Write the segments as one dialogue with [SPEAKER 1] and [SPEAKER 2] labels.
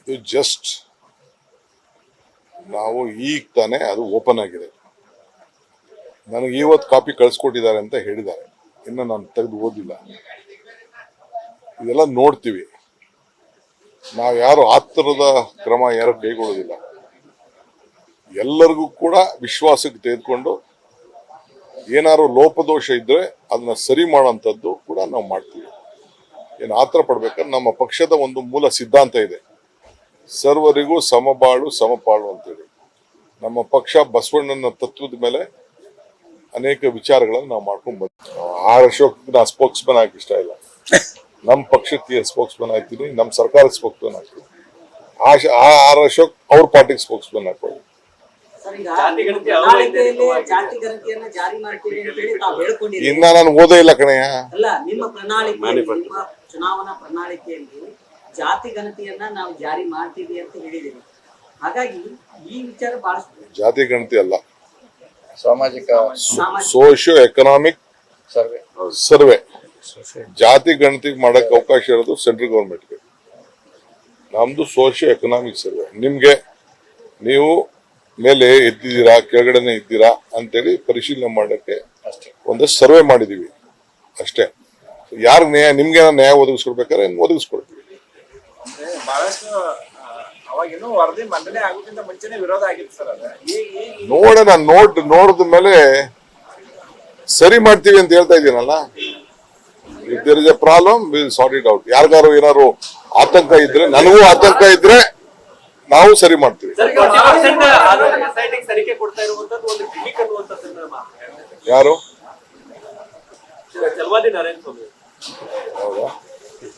[SPEAKER 1] ಇದು ಜಸ್ಟ್ ನಾವು ಈಗ ತಾನೇ ಅದು ಓಪನ್ ಆಗಿದೆ. ನನಗೆ ಇವತ್ತು ಕಾಪಿ ಕಳಿಸ್ಕೊಟ್ಟಿದ್ದಾರೆ ಅಂತ ಹೇಳಿದ್ದಾರೆ. ಇನ್ನು ನಾನು ತೆಗೆದು ಓದಿಲ್ಲ. ಇದೆಲ್ಲ ನೋಡ್ತೀವಿ. ನಾವು ಯಾರು ಆತರದ ಕ್ರಮ ಯಾರು ಕೈಗೊಳ್ಳೋದಿಲ್ಲ. ಎಲ್ಲರಿಗೂ ಕೂಡ ವಿಶ್ವಾಸಕ್ಕೆ ತೆಗೆದುಕೊಂಡು ಏನಾದ್ರು ಲೋಪದೋಷ ಇದ್ರೆ ಅದನ್ನ ಸರಿ ಮಾಡುವಂಥದ್ದು ಕೂಡ ನಾವು ಮಾಡ್ತೀವಿ. ಏನು ಆತರ ಪಡ್ಬೇಕಾದ್ರೆ ನಮ್ಮ ಪಕ್ಷದ ಒಂದು ಮೂಲ ಸಿದ್ಧಾಂತ ಇದೆ. ಸರ್ವರಿಗೂ ಸಮಬಾಳು ಸಮಪಾಳು ಅಂತೇಳಿ. ನಮ್ಮ ಪಕ್ಷ ಬಸವಣ್ಣನ ತತ್ವದ ಮೇಲೆ ಅನೇಕ ವಿಚಾರಗಳನ್ನು ನಾವು ಮಾಡ್ಕೊಂಡು ಆರ್ ಅಶೋಕ್ ನಾ ಸ್ಪೋಕ್ಸ್ ಮ್ಯಾನ್ ಆಗಕ್ಕೆ ಇಷ್ಟ ಇಲ್ಲ. ನಮ್ಮ ಪಕ್ಷಕ್ಕೆ ಸ್ಪೋಕ್ಸ್ ಮ್ಯಾನ್ ಆಗ್ತೀನಿ ನಮ್ಮ ಸರ್ಕಾರ ಸ್ಪೋಕ್ಸ್ ಮ್ಯಾನ್ ಆಗ್ತೀನಿ. ಆ ಆ ಆರ್ ಅಶೋಕ್ ಅವ್ರ ಪಾರ್ಟಿಗೆ ಸ್ಪೋಕ್ಸ್ ಮ್ಯಾನ್ ಹಾಕೊಳ್ಳಿ ಇನ್ನ ನಾನು ಓದೇ ಇಲ್ಲ ಕಣಯ್ಯ.
[SPEAKER 2] ಚುನಾವಣಾ ಪ್ರಣಾಳಿಕೆಯಲ್ಲಿ ಜಾತಿ ಗಣತಿಯನ್ನ ನಾವು ಜಾರಿ ಮಾಡ್ತೀವಿ ಅಂತ ಹೇಳಿದಿರಿ ಹಾಗಾಗಿ ಈ ವಿಚಾರ ಬಹಳ
[SPEAKER 1] ಜಾತಿ ಗಣತಿ ಅಲ್ಲ.
[SPEAKER 3] ಸಾಮಾಜಿಕ
[SPEAKER 1] ಸೋಶಿಯೋ ಎಕನಾಮಿಕ್
[SPEAKER 3] ಸರ್ವೆ.
[SPEAKER 1] ಸರ್ವೆ. ಜಾತಿ ಗಣತಿ ಮಾಡಕ್ ಅವಕಾಶ ಇರೋದು ಸೆಂಟ್ರಲ್ ಗೌರ್ಮೆಂಟ್ಗೆ. ನಮ್ದು ಸೋಶಿಯೋ ಎಕನಾಮಿಕ್ ಸರ್ವೆ. ನಿಮ್ಗೆ ನೀವು ಮೇಲೆ ಎದ್ದಿದ್ದೀರಾ ಕೆಳಗಡೆನೆ ಇದ್ದೀರಾ ಅಂತೇಳಿ ಪರಿಶೀಲನೆ ಮಾಡಕ್ಕೆ
[SPEAKER 3] ಅಷ್ಟೇ.
[SPEAKER 1] ಒಂದಷ್ಟು ಸರ್ವೆ ಮಾಡಿದೀವಿ ಅಷ್ಟೇ. ಯಾರು ನ್ಯಾಯ ನಿಮ್ಗೆ ನ್ಯಾಯ ಒದಗಿಸ್ಕೊಡ್ಬೇಕಾದ್ರೆ ಒದಗಿಸ್ಕೊಡ್ತೀವಿ
[SPEAKER 4] ಅಂದ್ರೆ ಬಹಳಷ್ಟು ಆ, ಅವಾಗಿನ್ನೂ ಮಂಡನೆ ಆಗೋಕ್ಕಿಂತ ಮುಂಚೆನೆ ವಿರೋಧ ಆಗಿತ್ತು ಸರ್ ಅದು. ಈಗ ಈಗ
[SPEAKER 1] ನೋಡೋಣ ನೋಡ್ ನೋಡಿದ ಮೇಲೆ ಸರಿ ಮಾಡ್ತೀವಿ ಅಂತ ಹೇಳ್ತಾ ಇದ್ದೀನಲ್ಲ? If there is a problem will sort it out ಯಾರಿಗಾರು ಏನಾರು ಆತಂಕ ಇದ್ರೆ ನನಗೂ ಆತಂಕ ಇದ್ರೆ ನಾವು ಸರಿ ಮಾಡ್ತೀವಿ. ಯಾರು?
[SPEAKER 4] ಸ್ವಾಮಿ
[SPEAKER 1] ಹೌದಾ?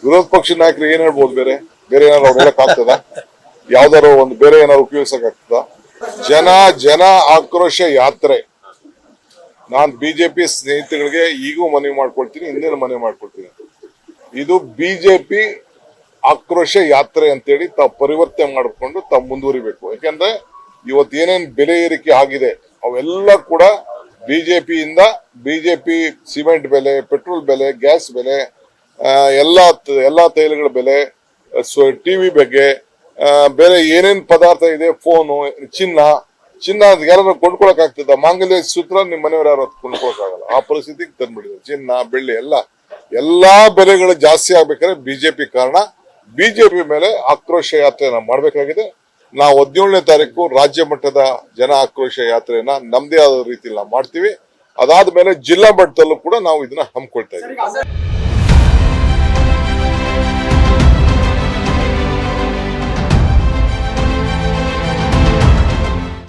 [SPEAKER 1] ವಿರೋಧ ಪಕ್ಷ ನಾಯಕರು ಏನ್ ಹೇಳ್ಬೋದು ಬೇರೆ? ಬೇರೆ ಏನಾದ್ರು ಅವ್ರು ಹೇಳಕ್ ಆಗ್ತದ ಯಾವ್ದಾರು ಒಂದು ಬೇರೆ ಏನಾದ್ರು ಉಪಯೋಗಿಸಕ್ ಆಗ್ತದ? ಜನ ಜನ ಆಕ್ರೋಶ ಯಾತ್ರೆ. ನಾನ್ ಬಿಜೆಪಿ ಸ್ನೇಹಿತರಿಗೆ ಈಗೂ ಮನವಿ ಮಾಡ್ಕೊಳ್ತೀನಿ ಹಿಂದಿನ ಮನವಿ ಮಾಡ್ಕೊಳ್ತೀನಿ. ಇದು ಬಿಜೆಪಿ ಆಕ್ರೋಶ ಯಾತ್ರೆ ಅಂತೇಳಿ ತಾವು ಪರಿವರ್ತನೆ ಮಾಡಿಕೊಂಡು ತಾವು ಮುಂದುವರಿಬೇಕು. ಯಾಕಂದ್ರೆ ಇವತ್ತು ಏನೇನು ಬೆಲೆ ಏರಿಕೆ ಆಗಿದೆ, ಅವೆಲ್ಲ ಕೂಡ ಬಿಜೆಪಿಯಿಂದ ಬಿಜೆಪಿ ಸಿಮೆಂಟ್ ಬೆಲೆ, ಪೆಟ್ರೋಲ್ ಬೆಲೆ, ಗ್ಯಾಸ್ ಬೆಲೆ ಎಲ್ಲ ಎಲ್ಲಾ ತೈಲಗಳ ಬೆಲೆ ಸೊ ಟಿವಿ ಬಗ್ಗೆ ಬೇರೆ ಏನೇನು ಪದಾರ್ಥ ಇದೆ, ಫೋನು, ಚಿನ್ನ ಚಿನ್ನ ಯಾರು ಕೊಂಡ್ಕೊಳಕ್ ಆಗ್ತದ ಮಾಂಗಲ್ಯ ಸೂತ್ರ ನಿಮ್ಮ ಮನೆಯವ್ರು ಯಾರು ಕೊಂಡ್ಕೊಳಕ್ಕಾಗಲ್ಲ. ಆ ಪರಿಸ್ಥಿತಿಗೆ ತಂದ್ಬಿಡಿದ್ರು ಚಿನ್ನ, ಬೆಳ್ಳಿ, ಎಲ್ಲ, ಎಲ್ಲಾ ಬೆಲೆಗಳು ಜಾಸ್ತಿ ಆಗ್ಬೇಕಾದ್ರೆ ಬಿಜೆಪಿ ಕಾರಣ. ಬಿಜೆಪಿ ಮೇಲೆ ಆಕ್ರೋಶ ಯಾತ್ರೆಯನ್ನು ಮಾಡ್ಬೇಕಾಗಿದೆ. ನಾವು ಹದಿನೇಳನೇ ತಾರೀಕು ರಾಜ್ಯ ಮಟ್ಟದ ಜನ ಆಕ್ರೋಶ ಯಾತ್ರೆಯನ್ನ ನಮ್ದೇ ಆದ ರೀತಿಯಲ್ಲಿ ಮಾಡ್ತೀವಿ. ಅದಾದ್ಮೇಲೆ ಜಿಲ್ಲಾ ಮಟ್ಟದಲ್ಲೂ ಕೂಡ ನಾವು ಇದನ್ನ ಹಮ್ಮಿಕೊಳ್ತಾ ಇದ್ದೀವಿ.